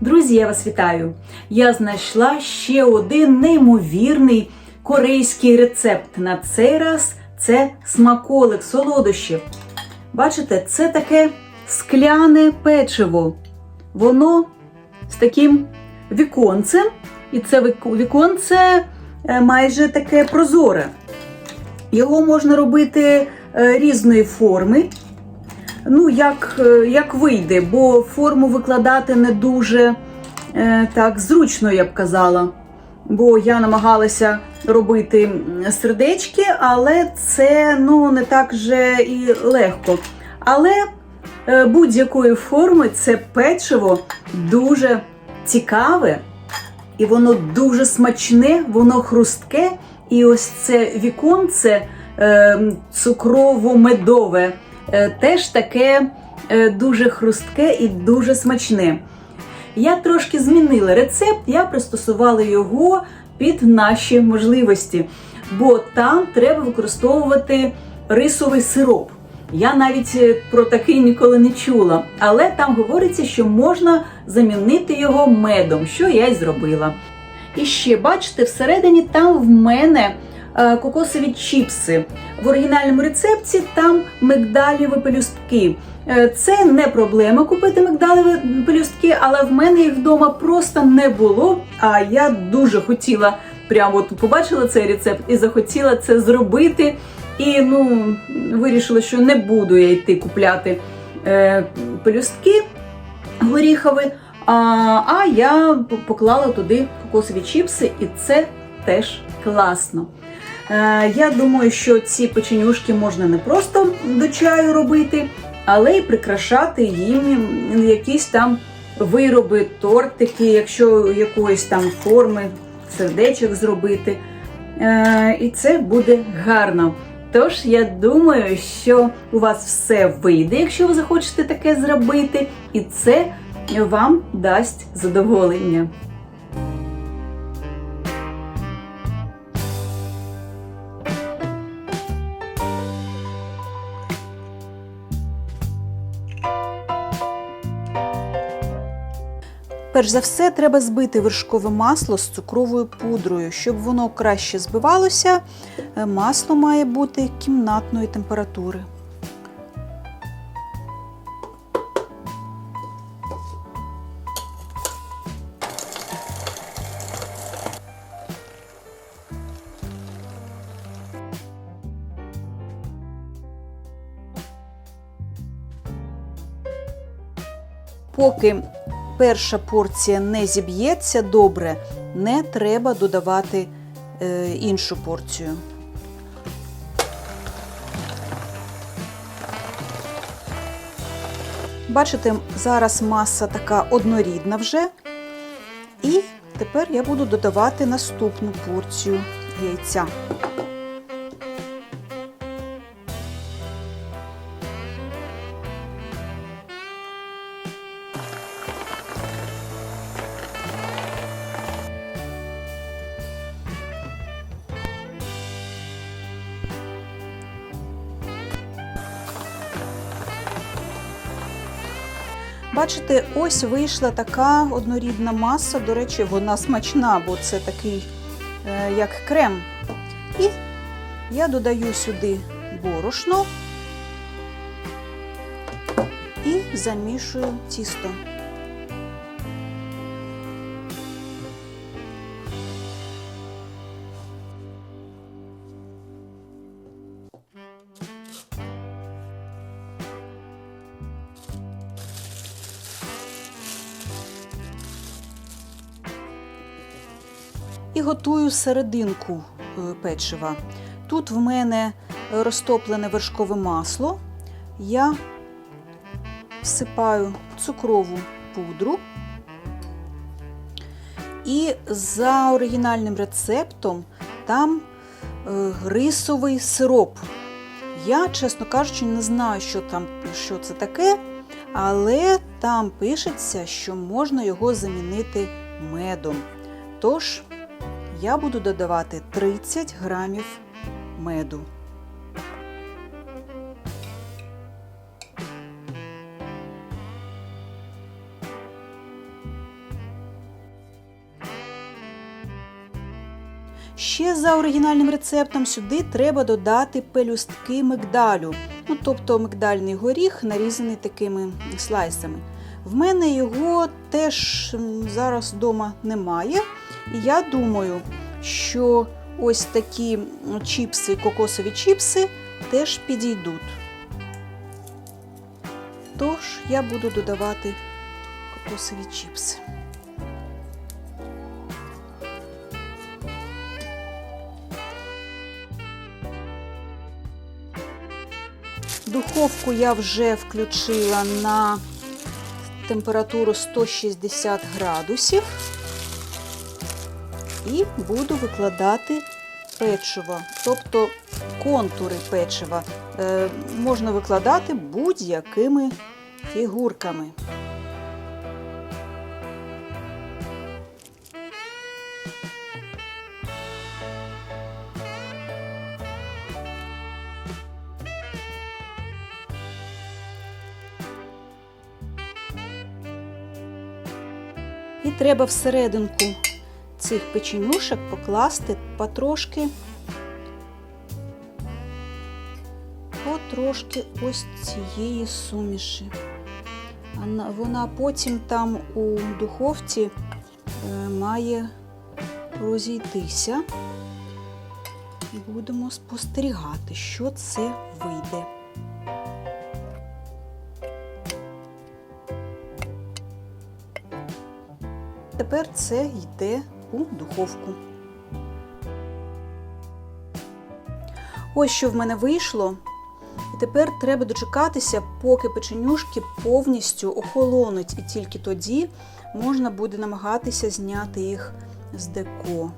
Друзі, я вас вітаю! Я знайшла ще один неймовірний корейський рецепт. На цей раз це смаколик солодощів. Бачите, це таке скляне печиво. Воно з таким віконцем, і це віконце е, майже таке прозоре. Його можна робити е, різної форми. Ну, як, е, як вийде, бо форму викладати не дуже е, так зручно, я б казала. Бо я намагалася робити сердечки, але це ну, не так же і легко. Але е, будь-якої форми це печиво дуже цікаве, і воно дуже смачне, воно хрустке. І ось це віконце е, цукрово-медове теж таке е, дуже хрустке і дуже смачне. Я трошки змінила рецепт, я пристосувала його під наші можливості, бо там треба використовувати рисовий сироп. Я навіть е, про такий ніколи не чула, але там говориться, що можна замінити його медом, що я й зробила. І ще бачите, всередині там в мене е, кокосові чіпси. В оригінальному рецепті там мигдаліві пелюстки. Е, Це не проблема купити мигдалеві пелюстки, але в мене їх вдома просто не було. А я дуже хотіла, прямо от побачила цей рецепт і захотіла це зробити. І ну, вирішила, що не буду я йти купляти е, пелюстки горіхові. А, а я поклала туди кокосові чіпси, і це теж класно. Е, я думаю, що ці печенюшки можна не просто до чаю робити, але й прикрашати їм якісь там вироби, тортики, якщо якоїсь там форми, сердечок зробити. Е, і це буде гарно. Тож я думаю, що у вас все вийде, якщо ви захочете таке зробити, і це вам дасть задоволення. Перш за все, треба збити вершкове масло з цукровою пудрою. Щоб воно краще збивалося, е, масло має бути кімнатної температури. Поки перша порція не зіб'ється добре, не треба додавати е, іншу порцію. Бачите, зараз маса така однорідна вже. І тепер я буду додавати наступну порцію яйця. Бачите, ось вийшла така однорідна маса. До речі, вона смачна, бо це такий, е, як крем. І я додаю сюди борошно і замішую тісто. І готую серединку е, печива. Тут в мене розтоплене вершкове масло. Я всипаю цукрову пудру. І за оригінальним рецептом там е, рисовий сироп. Я, чесно кажучи, не знаю, що там що це таке, але там пишеться, що можна його замінити медом. Тож я буду додавати 30 грамів меду. Ще за оригінальним рецептом сюди треба додати пелюстки мигдалю, ну тобто мигдальний горіх, нарізаний такими слайсами. В мене його теж зараз вдома немає. І я думаю, що ось такі чіпси, кокосові чіпси теж підійдуть. Тож я буду додавати кокосові чіпси. Духовку я вже включила на температуру 160 градусів і буду викладати печиво, тобто контури печива. Е, можна викладати будь-якими фігурками. І треба всерединку цих печенюшок покласти потрошки, потрошки ось цієї суміші. Вона- потім там у духовці е, має розійтися. Будемо спостерігати, що це вийде. Тепер це йде у духовку. Ось що в мене вийшло. І тепер треба дочекатися, поки печенюшки повністю охолонуть, і тільки тоді можна буде намагатися зняти їх з деко.